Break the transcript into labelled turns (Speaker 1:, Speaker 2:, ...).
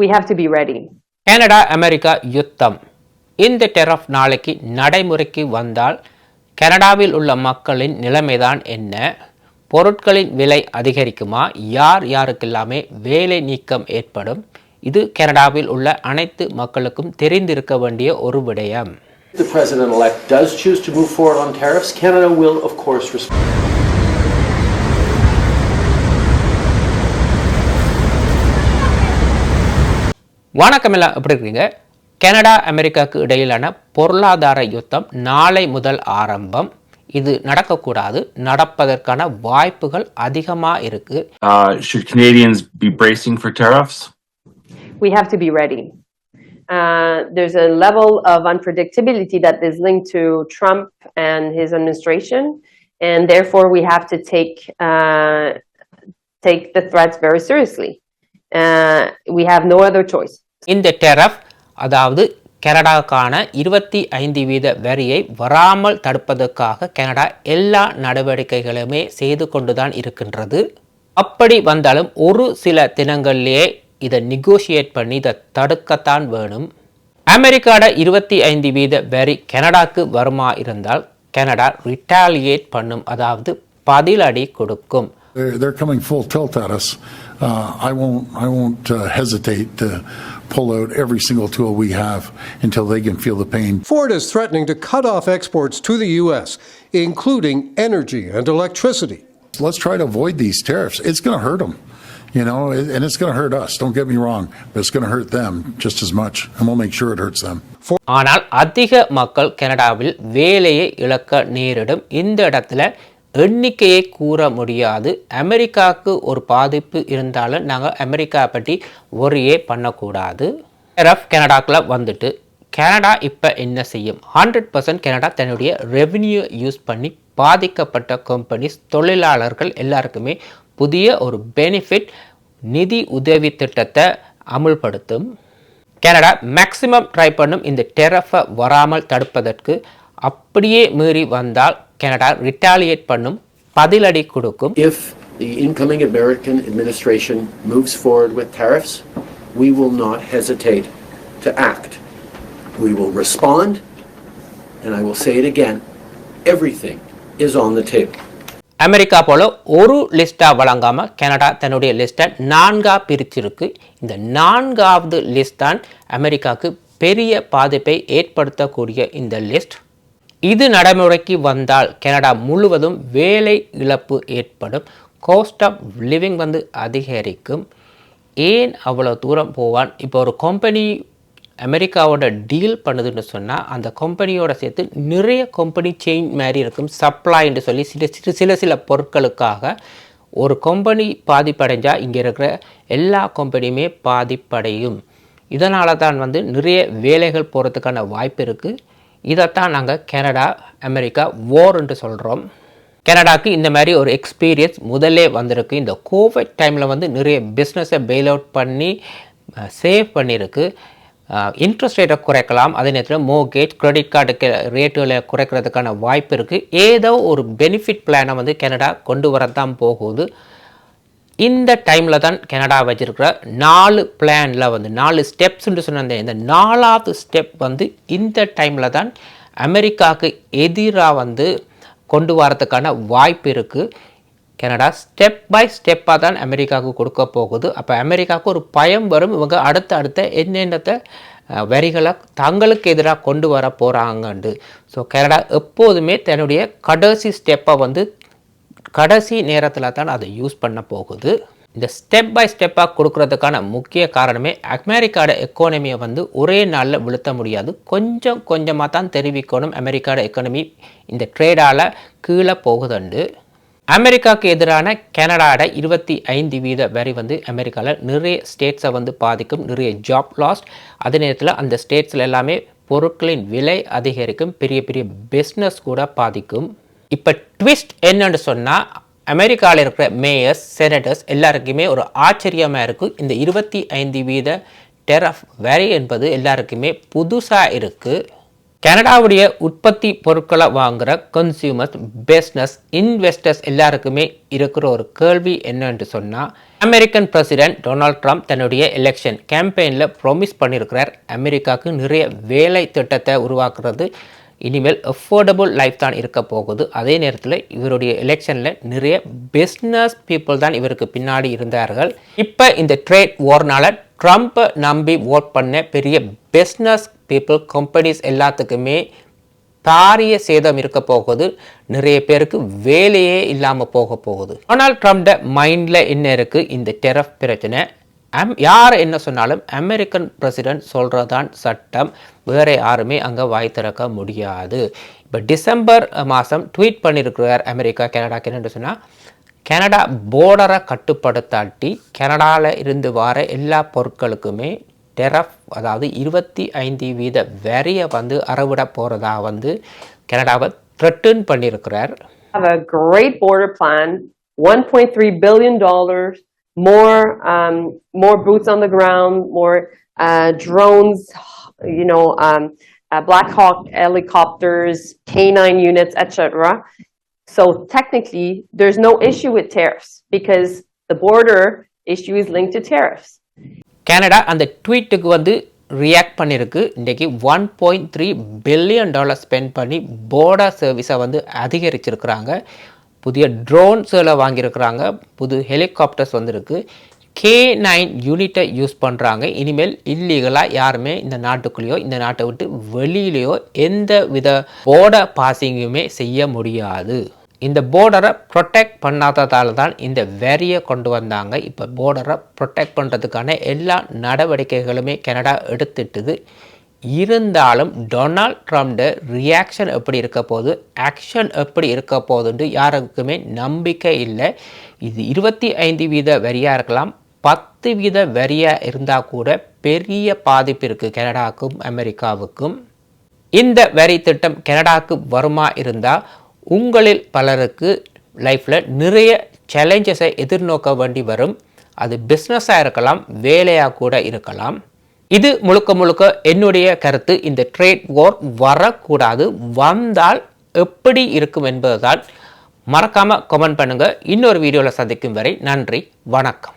Speaker 1: We have to be ready.
Speaker 2: Canada America யுத்தம். இந்த டெரஃப் நாளைக்கு நடைமுறைக்கு வந்தால் கனடாவில் உள்ள மக்களின் நிலைமைதான் என்ன? பொருட்களின் விலை அதிகரிக்குமா? யார் யாருக்கெல்லாமே வேலை நீக்கம் ஏற்படும்? இது கனடாவில் உள்ள அனைத்து மக்களுக்கும் தெரிந்திருக்க வேண்டிய ஒரு விடயம்.
Speaker 3: The president-elect does choose to move forward on tariffs, Canada will, of course, respond.
Speaker 2: வணக்கம் எல்லாம் எப்படி இருக்கீங்க கனடா அமெரிக்காவுக்கு இடையிலான பொருளாதார யுத்தம் நாளை முதல் ஆரம்பம் இது நடக்கக்கூடாது நடப்பதற்கான வாய்ப்புகள் அதிகமாக இருக்கு
Speaker 4: Uh, should Canadians be bracing for tariffs?
Speaker 1: We have to be ready. Uh, there's a level of unpredictability that is linked to Trump and his administration, and therefore we have to take uh, take the threats very seriously. We we have no other choice.
Speaker 2: இந்த டெரஃப் அதாவது கனடாவுக்கான இருபத்தி ஐந்து வீத வரியை வராமல் தடுப்பதற்காக Canada எல்லா நடவடிக்கைகளுமே செய்து கொண்டுதான் இருக்கின்றது. அப்படி வந்தாலும் ஒரு சில தினங்கள்லேயே இதை நெகோஷியேட் பண்ணி இதை தடுக்கத்தான் வேணும். அமெரிக்காவோட இருபத்தி ஐந்து வீத வரி கனடாக்கு வருமா இருந்தால் கனடா ரிட்டாலியேட் பண்ணும் அதாவது பதிலடி கொடுக்கும்.
Speaker 5: They're, they're coming full tilt at us. Uh, I won't, I won't uh, hesitate to pull out every single tool we have until they can feel the pain.
Speaker 6: Ford is threatening to cut off exports to the U.S., including energy and electricity.
Speaker 5: Let's try to avoid these tariffs. It's going to hurt them, you know, and it's going to hurt us. Don't get me wrong, but it's going to hurt them just as much, and we'll make sure it hurts them.
Speaker 2: ஆனால் அதிக மக்கள் கனடாவில் வேலையை இழக்க நேரிடும் இந்த இடத்துல எண்ணிக்கையை கூற முடியாது. அமெரிக்காவுக்கு ஒரு பாதிப்பு இருந்தாலும் நாங்கள் அமெரிக்கா பற்றி ஒரே பண்ணக்கூடாது. டெரஃப் கனடாக்குள்ள வந்துட்டு கனடா இப்போ என்ன செய்யும்? ஹண்ட்ரட் பர்சன்ட் கனடா தன்னுடைய ரெவென்யூ யூஸ் பண்ணி பாதிக்கப்பட்ட கம்பெனிஸ் தொழிலாளர்கள் எல்லாருக்குமே புதிய ஒரு பெனிஃபிட் நிதி உதவி திட்டத்தை அமுல்படுத்தும். கனடா மேக்சிமம் ட்ரை பண்ணும் இந்த டெரஃபை வராமல் தடுப்பதற்கு அப்படியே மீறி வந்தால் கனடா ரிட்டாலியேட் பண்ணும் பதிலடி கொடுக்கும்
Speaker 3: If the incoming American administration moves forward with tariffs, we will not hesitate to act. We will respond, and I will say it again everything is on the table.
Speaker 2: America போல ஒரு லிஸ்ட்டாக வழங்காமல் Canada தன்னுடைய லிஸ்ட்டை நான்கா பிரிச்சிருக்கு இந்த நான்காவது list தான் அமெரிக்காவுக்கு பெரிய பாதிப்பை ஏற்படுத்தக்கூடிய இந்த லிஸ்ட் இது நடைமுறைக்கு வந்தால் கனடா முழுவதும் வேலை இழப்பு ஏற்படும். காஸ்ட் ஆஃப் லிவிங் வந்து அதிகரிக்கும். ஏன் அவ்வளோ தூரம் போவான்? இப்போ ஒரு கம்பெனி அமெரிக்காவோட டீல் பண்ணுதுன்னு சொன்னால் அந்த கம்பெனியோட சேர்த்து நிறைய கம்பெனி செயின் மாதிரி இருக்கும். சப்ளைன்னு சொல்லி சில சிறு சில சில பொருட்களுக்காக ஒரு கம்பெனி பாதிப்படைஞ்சால் இங்கே இருக்கிற எல்லா கம்பெனியுமே பாதிப்படையும். இதனால தான் வந்து நிறைய வேலைகள் போகிறதுக்கான வாய்ப்பு இருக்குது இதைத்தான் நாங்கள் கனடா அமெரிக்கா வார்ன்ட்டு சொல்கிறோம் கனடாக்கு இந்த மாதிரி ஒரு எக்ஸ்பீரியன்ஸ் முதலே வந்திருக்கு. இந்த கோவிட் டைமில் வந்து நிறைய பிஸ்னஸை பெயில் அவுட் பண்ணி சேவ் பண்ணியிருக்கு. இன்ட்ரெஸ்ட் ரேட்டை குறைக்கலாம். அதே நேரத்தில் மோகேஜ் கிரெடிட் கார்டுக்கு ரேட்டுகளை குறைக்கிறதுக்கான வாய்ப்பு இருக்குது ஏதோ ஒரு பெனிஃபிட் பிளானை வந்து கனடா கொண்டு வரத்தான் போகுது. இந்த டைமில் தான் கனடா வச்சிருக்கிற நாலு பிளானில் வந்து நாலு ஸ்டெப்ஸ்ன்னு சொன்ன இந்த நாலாவது ஸ்டெப் வந்து இந்த டைமில் தான் அமெரிக்காவுக்கு எதிராக வந்து கொண்டு வரதுக்கான வாய்ப்பு இருக்குது கனடா ஸ்டெப் பை ஸ்டெப்பாக தான் அமெரிக்காவுக்கு கொடுக்க போகுது. அப்போ அமெரிக்காவுக்கு ஒரு பயம் வரும். இவங்க அடுத்த அடுத்த என்னென்னத்தை வரிகளை தங்களுக்கு எதிராக கொண்டு வர போகிறாங்கண்டு ஸோ கனடா எப்போதுமே தன்னுடைய கடைசி ஸ்டெப்பை வந்து கடைசி நேரத்தில் தான் அதை யூஸ் பண்ண போகுது. இந்த ஸ்டெப் பை ஸ்டெப்பாக கொடுக்கறதுக்கான முக்கிய காரணமே அமெரிக்காட எக்கானமியை வந்து ஒரே நாளில் விழுத்த முடியாது. கொஞ்சம் கொஞ்சமாக தான் தெரிவிக்கணும் அமெரிக்காட எக்கானமி இந்த ட்ரேடால் கீழே போகுதுண்டு. அமெரிக்காவுக்கு எதிரான கனடாட இருபத்தி ஐந்து வீத வரி வந்து அமெரிக்காவில் நிறைய ஸ்டேட்ஸை வந்து பாதிக்கும் நிறைய ஜாப் லாஸ்ட் அதே நேரத்தில் அந்த ஸ்டேட்ஸில் எல்லாமே பொருட்களின் விலை அதிகரிக்கும் பெரிய பெரிய பிஸ்னஸ் கூட பாதிக்கும். இப்போ ட்விஸ்ட் என்னன்னு சொன்னால் அமெரிக்காவில் இருக்கிற மேயர்ஸ் செனட்டர்ஸ் எல்லாருக்குமே ஒரு ஆச்சரியமாக இருக்கும் இந்த இருபத்தி ஐந்து வீத டெரஃப் வரி என்பது எல்லாருக்குமே புதுசாக இருக்குது கனடாவுடைய உற்பத்தி பொருட்களை வாங்குற கன்சியூமர்ஸ் பிஸ்னஸ் இன்வெஸ்டர்ஸ் எல்லாருக்குமே இருக்கிற ஒரு கேள்வி என்னன்னு சொன்னால் அமெரிக்கன் பிரசிடென்ட் டொனால்ட் ட்ரம்ப் தன்னுடைய எலெக்ஷன் கேம்பெயினில் ப்ரொமிஸ் பண்ணியிருக்கிறார் அமெரிக்காவுக்கு நிறைய வேலை திட்டத்தை உருவாக்குறது இனிமேல் அஃபோர்டபுள் லைஃப் தான் இருக்க போகுது. அதே நேரத்தில் இவருடைய எலெக்ஷனில் நிறைய பிஸ்னஸ் பீப்புள் தான் இவருக்கு பின்னாடி இருந்தார்கள். இப்போ இந்த ட்ரேட் வார்னால ட்ரம்ப்பை நம்பி ஓட் பண்ண பெரிய பிஸ்னஸ் பீப்புள் கம்பெனிஸ் எல்லாத்துக்குமே பாரிய சேதம் இருக்க போகுது. நிறைய பேருக்கு வேலையே இல்லாமல் போக போகுது. ஆனால் ட்ரம்ப்ட மைண்டில் என்ன இருக்குது இந்த டெரஃப் பிரச்சனை. அம் யார் என்ன சொன்னாலும் அமெரிக்கன் பிரசிடென்ட் சொல்கிறதான் சட்டம். வேறு யாருமே அங்கே வாய் திறக்க முடியாது. இப்போ டிசம்பர் மாதம் ட்வீட் பண்ணியிருக்கிறார் அமெரிக்கா கனடாக்கு என்னென்னு சொன்னால் கனடா போர்டரை கட்டுப்படுத்தாட்டி கனடாவில் இருந்து வர எல்லா பொருட்களுக்குமே டெரஃப் அதாவது இருபத்தி ஐந்து வீத வரியை வந்து அறவிட போகிறதா வந்து கனடாவை த்ரெட்டன் பண்ணியிருக்கிறார்
Speaker 1: have a great border plan, $1.3 billion, more, um, more boots on the ground, more uh, drones, you know, um, uh, Black Hawk helicopters, K9 units, etc. So technically, there's no issue with tariffs because the border issue is linked to tariffs.
Speaker 2: Canada அந்த ட்வீட்டுக்கு வந்து react பண்ணியிருக்கு இன்றைக்கி one point three billion dollar spend பண்ணி border சர்வீஸை வந்து அதிகரிச்சிருக்கிறாங்க புதிய ட்ரோன்ஸில் வாங்கியிருக்கிறாங்க. புது ஹெலிகாப்டர்ஸ் வந்திருக்கு. கே நைன் யூனிட்டை யூஸ் பண்ணுறாங்க இனிமேல் இல்லீகலாக யாருமே இந்த நாட்டுக்குள்ளேயோ இந்த நாட்டை விட்டு வெளியிலேயோ எந்த வித போர்டர் பாசிங்குமே செய்ய முடியாது. இந்த போர்டரை ப்ரொடெக்ட் பண்ணாததால் தான் இந்த வெறியை கொண்டு வந்தாங்க. இப்போ போர்டரை ப்ரொடெக்ட் பண்ணுறதுக்கான எல்லா நடவடிக்கைகளுமே கனடா எடுத்துட்டுது. இருந்தாலும் டொனால்ட் ட்ரம்ப்ட ரியாக்ஷன் எப்படி இருக்க போகுது? ஆக்ஷன் எப்படி இருக்க போகுதுன்ட்டு யாருக்குமே நம்பிக்கை இல்லை. இது இருபத்தி ஐந்து வீத வரியாக இருக்கலாம். பத்து வீத வரியாக இருந்தால் கூட பெரிய பாதிப்பு இருக்குது கனடாவுக்கும் அமெரிக்காவுக்கும். இந்த வரி திட்டம் கனடாவுக்கு வருமா இருந்தால் உங்களில் பலருக்கு லைஃப்பில் நிறைய சேலஞ்சஸை எதிர்நோக்க வேண்டி வரும். அது பிஸ்னஸாக இருக்கலாம் வேலையாக கூட இருக்கலாம். இது முழுக்க முழுக்க என்னுடைய கருத்து. இந்த ட்ரேட் வார் வரக்கூடாது. வந்தால் எப்படி இருக்கும் என்பதுதான். மறக்காமல் கமெண்ட் பண்ணுங்கள் இன்னொரு வீடியோவில் சந்திக்கும் வரை நன்றி. வணக்கம்.